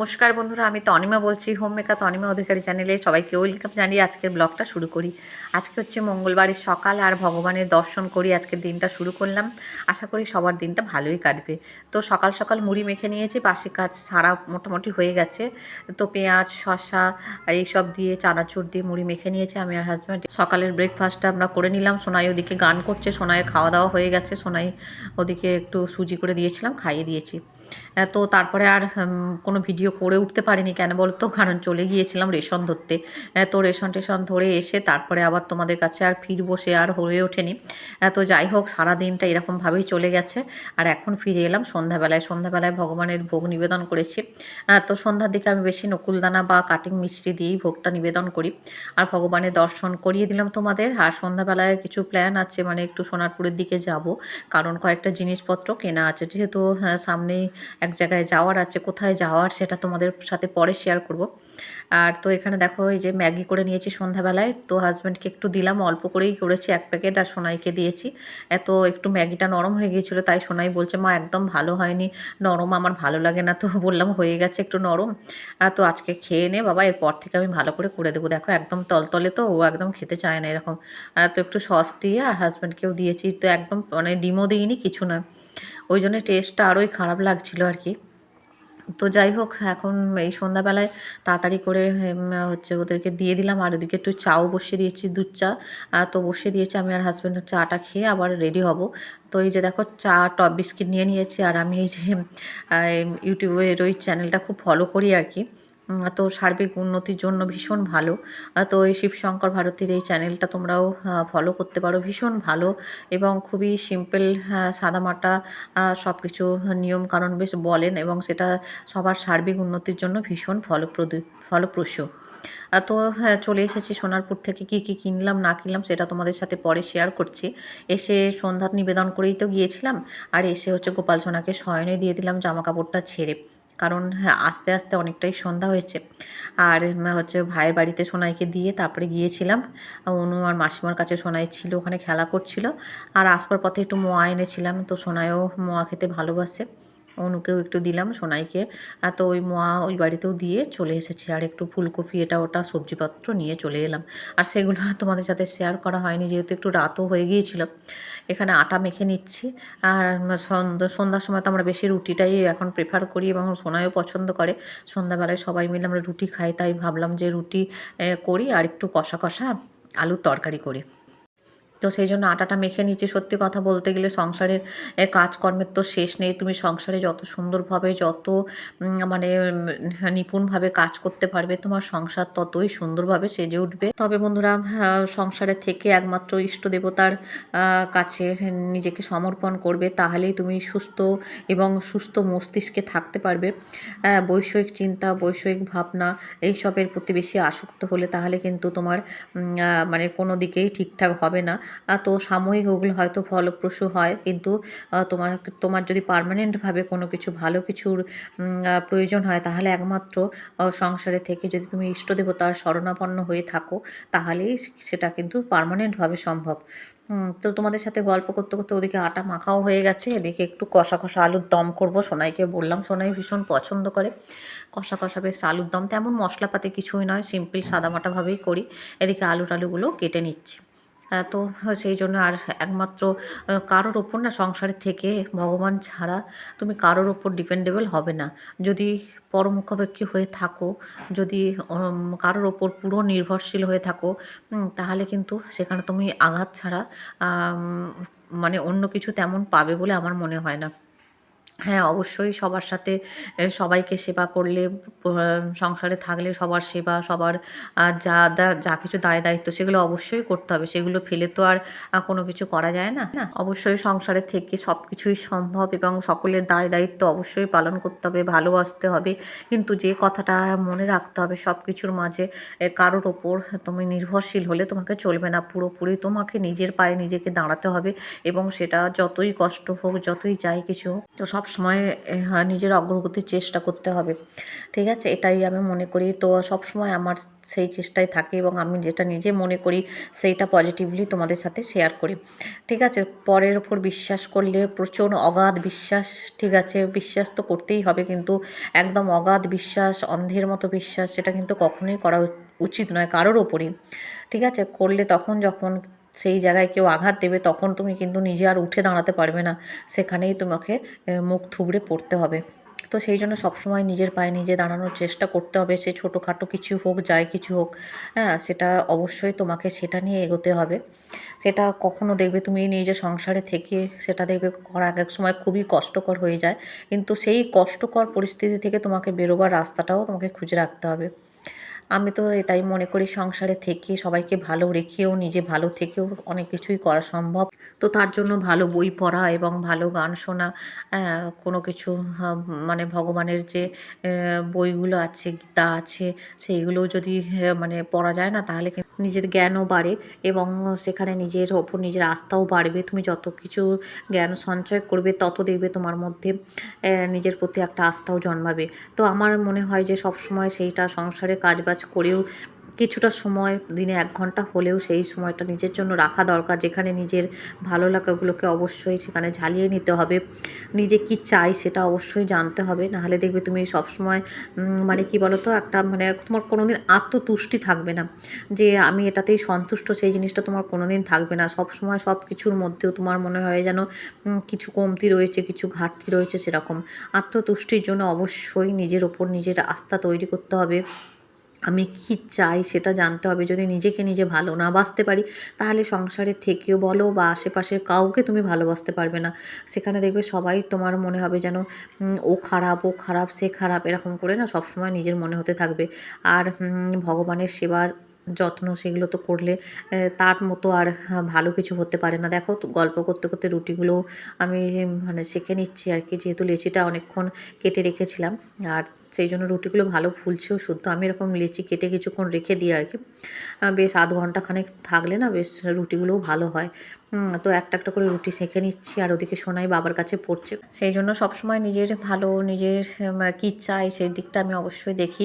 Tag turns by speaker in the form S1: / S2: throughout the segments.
S1: নমস্কার বন্ধুরা, আমি তনিমা বলছি হোম মেকার তনিমা অধিকারী চ্যানেলে সবাইকে ওয়েলকাম জানিয়ে আজকের ব্লগটা শুরু করি। আজকে হচ্ছে মঙ্গলবারের সকাল আর ভগবানের দর্শন করি আজকের দিনটা শুরু করলাম। আশা করি সবার দিনটা ভালোই কাটবে। তো সকাল সকাল মুড়ি মেখে নিয়েছি, বাসি কাজ সারা মোটামুটি হয়ে গেছে। তো পেঁয়াজ আর এইসব দিয়ে চানাচুর দিয়ে মুড়ি মেখে নিয়েছি আমি আর হাজব্যান্ড সকালের ব্রেকফাস্টটা আমরা করে নিলাম, সোনাই ওদিকে গান করছে, সোনাইয়ের খাওয়া দাওয়া হয়ে গেছে, সোনাই ওদিকে একটু সুজি করে দিয়েছিলাম, খাইয়ে দিয়েছি। তো তারপরে আর কোনো ভিডিও করে উঠতে পারিনি কেন বলতো? কারণ চলে গিয়েছিলাম রেশন ধরতে। তো রেশন টেশন ধরে এসে তারপরে আবার তোমাদের কাছে আর ফিরবো সে আর হয়ে ওঠেনি। তো যাই হোক সারা দিনটা এরকমভাবেই চলে গেছে। আর এখন ফিরে এলাম সন্ধ্যাবেলায়। সন্ধ্যাবেলায় ভগবানের ভোগ নিবেদন করেছি। তো সন্ধ্যার দিকে আমি বেশি নকুলদানা বা কাটিং মিষ্টি দিয়েই ভোগটা নিবেদন করি। আর ভগবানের দর্শন করিয়ে দিলাম তোমাদের। আর সন্ধ্যাবেলায় কিছু প্ল্যান আছে মানে একটু সোনারপুরের দিকে যাব। কারণ কয়েকটা জিনিসপত্র কেনা আছে। যেহেতু হ্যাঁ, সামনেই এক জায়গায় যাওয়ার আছে। কোথায় যাওয়ার সেটা তোমাদের সাথে পরে শেয়ার করব। আর তো এখানে দেখো, এই যে ম্যাগি করে নিয়েছি সন্ধ্যাবেলায়, তো হাজব্যান্ডকে একটু দিলাম, অল্প করেই করেছি, এক প্যাকেট আর সোনাইকে দিয়েছি। এত একটু ম্যাগিটা নরম হয়ে গিয়েছিল, তাই সোনাই বলছে, মা, একদম ভালো হয়নি, নরম আমার ভালো লাগে না। তো বললাম, হয়ে গেছে একটু নরম। তো আজকে খেয়ে নে, বাবা, এরপর থেকে আমি ভালো করে করে দেবো। দেখো, একদম তলতলে তো, ও একদম খেতে চায় না এরকম। তো একটু সস দিয়ে, আর হাজব্যান্ডকেও দিয়েছি, তো একদম মানে ডিমও দিইনি, কিছু না। ওই জন্য টেস্টটা আরোই খারাপ লাগছিল আর কি। তো যাই হোক, এখন এই সন্ধ্যাবেলায় তাড়াতাড়ি করে হচ্ছে ওদেরকে দিয়ে দিলাম। আর ওদিকে একটু চাও বসিয়ে দিয়েছি, দুধ চা। তো বসিয়ে দিয়েছি, আমি আর হাজব্যান্ড চাটা খেয়ে আবার রেডি হব। তো এই যে দেখো, চা টপ বিস্কিট নিয়ে নিয়েছি। আর আমি এই যে ইউটিউবের ওই চ্যানেলটা খুব ফলো করি আর কি। তো সার্বিক উন্নতির জন্য ভীষণ ভালো। তো এই শিবশঙ্কর ভারতীর এই চ্যানেলটা তোমরাও ফলো করতে পারো। ভীষণ ভালো এবং খুবই সিম্পল সাদামাটা সব কিছু নিয়ম কারণ বেশ বলেন এবং সেটা সবার সার্বিক উন্নতির জন্য ভীষণ ফলপ্রদ, ফলপ্রসূ। তো হ্যাঁ চলে এসেছি সোনারপুর থেকে কি কি কিনলাম, না কিনলাম সেটা তোমাদের সাথে পরে শেয়ার করছি। এসে সন্ধ্যার নিবেদন করেই তো গিয়েছিলাম, আর এসে হচ্ছে গোপাল সোনাকে শয়নে দিয়ে দিলাম জামা কাপড়টা ছেড়ে। কারণ হ্যাঁ আস্তে আস্তে অনেকটাই সন্ধ্যা হয়েছে। আর হচ্ছে ভাইয়ের বাড়িতে সোনাইকে দিয়ে তারপরে গিয়েছিলাম। অনু আর মাসিমার কাছে সোনাই ছিল, ওখানে খেলা করছিল। আর আসবার পথে একটু মোয়া এনেছিলাম, তো সোনাইও মোয়া খেতে ভালোবাসে। অনুকেও একটু দিলাম সোনাইকে। আর তো ওই মোয়া ওই বাড়িতেও দিয়ে চলে এসেছি। আর একটু ফুলকপি এটা ওটা সবজিপত্র নিয়ে চলে এলাম। আর সেগুলো তোমাদের সাথে শেয়ার করা হয়নি, যেহেতু একটু রাতও হয়ে গিয়েছিল। এখানে আটা মেখে নিচ্ছি। আর সন্ধ্যা, সন্ধ্যার সময় তো আমরা বেশি রুটিটাই এখন প্রেফার করি এবং সোনাইও পছন্দ করে। সন্ধ্যাবেলায় সবাই মিলে আমরা রুটি খাই, তাই ভাবলাম যে রুটি করি আর একটু কষা কষা আলুর তরকারি করি। তো সেই জন্য আটাটা মেখে নিচ্ছি। সত্যি কথা বলতে গেলে সংসারের কাজকর্মের তো শেষ নেই। তুমি সংসারে যত সুন্দরভাবে, যত মানে নিপুণভাবে কাজ করতে পারবে, তোমার সংসার ততই সুন্দরভাবে সেজে উঠবে। তবে বন্ধুরা সংসারে থেকে একমাত্র ইষ্ট দেবতার কাছে নিজেকে সমর্পণ করবে, তাহলেই তুমি সুস্থ এবং সুস্থ মস্তিষ্কে থাকতে পারবে। বৈষয়িক চিন্তা, বৈষয়িক ভাবনা, এইসবের প্রতি বেশি আসক্ত হলে তাহলে কিন্তু তোমার মানে কোনো দিকেই ঠিকঠাক হবে না। তো সাময়িক ওগুলো হয়তো ফলপ্রসূ হয়। কিন্তু তোমার তোমার যদি পারমানেন্টভাবে কোনো কিছু ভালো কিছুর প্রয়োজন হয়, তাহলে একমাত্র সংসারে থেকে যদি তুমি ইষ্ট দেবতার শরণাপন্ন হয়ে থাকো, তাহলেই সেটা কিন্তু পারমানেন্টভাবে সম্ভব। তো তোমাদের সাথে গল্প করতে করতে ওদিকে আটা মাখাও হয়ে গেছে। এদিকে একটু কষা কষা আলুর দম করব। সোনাইকে বললাম, সোনাই ভীষণ পছন্দ করে। কষা কষা বেশ আলুর দম। তেমন মশলাপাতি কিছুই নয় সিম্পল সাদামাটাভাবেই করি। এদিকে আলু টালুগুলো কেটে নিচ্ছি। তো সেই জন্য আর একমাত্র কারোর ওপর না সংসারের থেকে ভগবান ছাড়া তুমি কারোর ওপর ডিপেন্ডেবল হবে না। যদি পরমুখাপেক্ষী হয়ে থাকো, যদি কারোর ওপর পুরো নির্ভরশীল হয়ে থাকো তাহলে কিন্তু সেখানে তুমি আঘাত ছাড়া মানে অন্য কিছু তেমন পাবে বলে আমার মনে হয় না। হ্যাঁ অবশ্যই সবার সাথে সবাইকে সেবা করলে সংসারে থাকলে সবার সেবা সবার যা দা- যা কিছু দায় দায়িত্ব সেগুলো অবশ্যই করতে হবে। সেগুলো ফেলে তো আর কোনো কিছু করা যায় না। না অবশ্যই সংসারে থেকে সব কিছুই সম্ভব এবং সকলের দায় দায়িত্ব অবশ্যই পালন করতে হবে ভালোবাসতে হবে। কিন্তু যে কথাটা মনে রাখতে হবে সব কিছুর মাঝে কারোর ওপর তুমি নির্ভরশীল হলে তোমাকে চলবে না। পুরোপুরি তোমাকে নিজের পায়ে নিজেকে দাঁড়াতে হবে এবং সেটা যতই কষ্ট হোক যতই যাই কিছু হোক, তো সব সময় নিজের অগ্রগতির চেষ্টা করতে হবে। ঠিক আছে? এটাই আমি মনে করি। তো সব সময় আমার সেই চেষ্টাই থাকে এবং আমি যেটা নিজে মনে করি, সেইটা পজিটিভলি তোমাদের সাথে শেয়ার করি। ঠিক আছে? পরের ওপর বিশ্বাস করলে প্রচুর অগাধ বিশ্বাস, ঠিক আছে? বিশ্বাস তো করতেই হবে কিন্তু একদম অগাধ বিশ্বাস, অন্ধের মতো বিশ্বাস, সেটা কিন্তু কখনোই করা উচিত নয়, কারোর ওপরই ঠিক আছে? করলে তখন যখন সেই জায়গায় কেউ আঘাত দেবে, তখন তুমি কিন্তু নিজে আর উঠে দাঁড়াতে পারবে না। সেখানেই তোমাকে মুখ থুবড়ে পড়তে হবে। তো সেই জন্য সবসময় নিজের পায়ে নিজে দাঁড়ানোর চেষ্টা করতে হবে, সে ছোটোখাটো কিছু হোক, যাই কিছু হোক হ্যাঁ সেটা অবশ্যই তোমাকে সেটা নিয়ে এগোতে হবে। সেটা কখনো দেখবে তুমি নিজে সংসারে থেকে, সেটা দেখবে এক এক সময় খুবই কষ্টকর হয়ে যায়। কিন্তু সেই কষ্টকর পরিস্থিতি থেকে তোমাকে বেরোবার রাস্তাটাও তোমাকে খুঁজে রাখতে হবে। আমি তো এটাই মনে করি সংসারে থেকে সবাইকে ভালো রেখেও, নিজে ভালো থেকেও অনেক কিছুই করা সম্ভব। তো তার জন্য ভালো বই পড়া এবং ভালো গান শোনা কোনো কিছু মানে ভগবানের যে বইগুলো আছে, গীতা আছে সেইগুলো যদি মানে পড়া যায় না তাহলে নিজের জ্ঞানও বাড়ে এবং সেখানে নিজের ওপর নিজের আস্থাও বাড়বে। তুমি যত কিছু জ্ঞান সঞ্চয় করবে, তত দেখবে তোমার মধ্যে নিজের প্রতি একটা আস্থাও জন্মাবে। তো আমার মনে হয় যে সবসময় সেইটা সংসারে কাজবাজ করেও কিছুটা সময়, দিনে এক ঘণ্টা হলেও সেই সময়টা নিজের জন্য রাখা দরকার। যেখানে নিজের ভালো লাগাগুলোকে অবশ্যই সেখানে ঝালিয়ে নিতে হবে। নিজে কি চাই সেটা অবশ্যই জানতে হবে। নাহলে দেখবে তুমি সবসময় মানে কি বলো তো একটা মানে তোমার কোনো দিন আত্মতুষ্টি থাকবে না। যে আমি এটাতেই সন্তুষ্ট, সেই জিনিসটা তোমার কোনো দিন থাকবে না। সব সময় সব কিছুর মধ্যেও তোমার মনে হয় যেন কিছু কমতি রয়েছে, কিছু ঘাটতি রয়েছে সেরকম। আত্মতুষ্টির জন্য অবশ্যই নিজের ওপর নিজের আস্থা তৈরি করতে হবে। আমি কী চাই সেটা জানতে হবে। যদি নিজেকে নিজে ভালো না বাসতে পারি, তাহলে সংসারে থেকেও বলো বা আশেপাশের কাউকে তুমি ভালোবাসতে পারবে না। সেখানে দেখবে সবাই তোমার মনে হবে যেন ও খারাপ ও খারাপ, সে খারাপ, এরকম করে না সবসময় নিজের মনে হতে থাকবে। আর ভগবানের সেবা, যত্ন সেগুলো তো করলে তার মতো আর ভালো কিছু হতে পারে না। দেখো গল্প করতে করতে রুটিগুলো আমি মানে সেঁকে নিচ্ছি আর কি। যেহেতু লেচিটা অনেকক্ষণ কেটে রেখেছিলাম, আর সেই জন্য রুটিগুলো ভালো ফুলছেও শুদ্ধ। আমি এরকম লেচি কেটে কিছুক্ষণ রেখে দিই আর কি। বেশ আধ ঘন্টাখানেক থাকলে না বেশ রুটিগুলোও ভালো হয়। তো একটা একটা করে রুটি সেঁকে নিচ্ছি আর ওদিকে সোনাই বাবার কাছে পড়ছে। সেই জন্য সবসময় নিজের ভালো, নিজের কী চাই সেই দিকটা আমি অবশ্যই দেখি।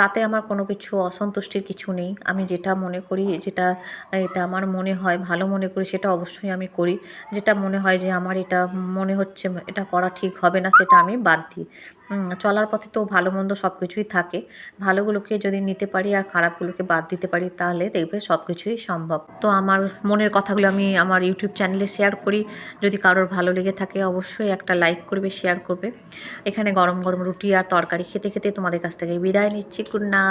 S1: তাতে আমার কোনো কিছু অসন্তুষ্টির কিছু নেই। আমি যেটা মনে করি, যেটা, এটা আমার মনে হয়, ভালো মনে করি সেটা অবশ্যই আমি করি। যেটা মনে হয় যে আমার এটা মনে হচ্ছে, এটা করা ঠিক হবে না সেটা আমি বাদ দিই। চলার পথে তো ভালো মন্দ সব কিছুই থাকে। ভালোগুলোকে যদি নিতে পারি আর খারাপগুলোকে বাদ দিতে পারি, তাহলে দেখবে সব কিছুই সম্ভব। তো আমার মনের কথাগুলো আমি আমার ইউটিউব চ্যানেলে শেয়ার করি। যদি কারোর ভালো লেগে থাকে, অবশ্যই একটা লাইক করবে, শেয়ার করবে। এখানে গরম গরম রুটি আর তরকারি খেতে খেতে তোমাদের কাছ থেকে বিদায় নিচ্ছি। কুন্না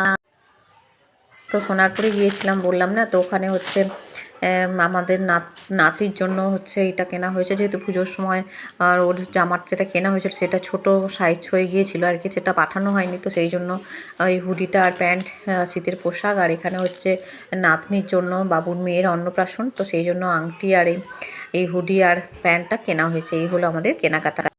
S1: তো সোনারপুরে গিয়েছিলাম, বললাম না, তো ওখানে হচ্ছে আমাদের নাত, নাতির জন্য হচ্ছে এটা কেনা হয়েছে। যেহেতু পুজোর সময়, আর ওর জামার যেটা কেনা হয়েছিল সেটা ছোট সাইজ হয়ে গিয়েছিল আর কি, সেটা পাঠানো হয়নি। তো সেই জন্য ওই হুডিটা আর প্যান্ট শীতের পোশাক আর এখানে হচ্ছে নাতনির জন্য বাবুর মেয়ের অন্নপ্রাশন। তো সেই জন্য আংটি আর এই হুডি আর প্যান্টটা কেনা হয়েছে। এই হলো আমাদের কেনাকাটা।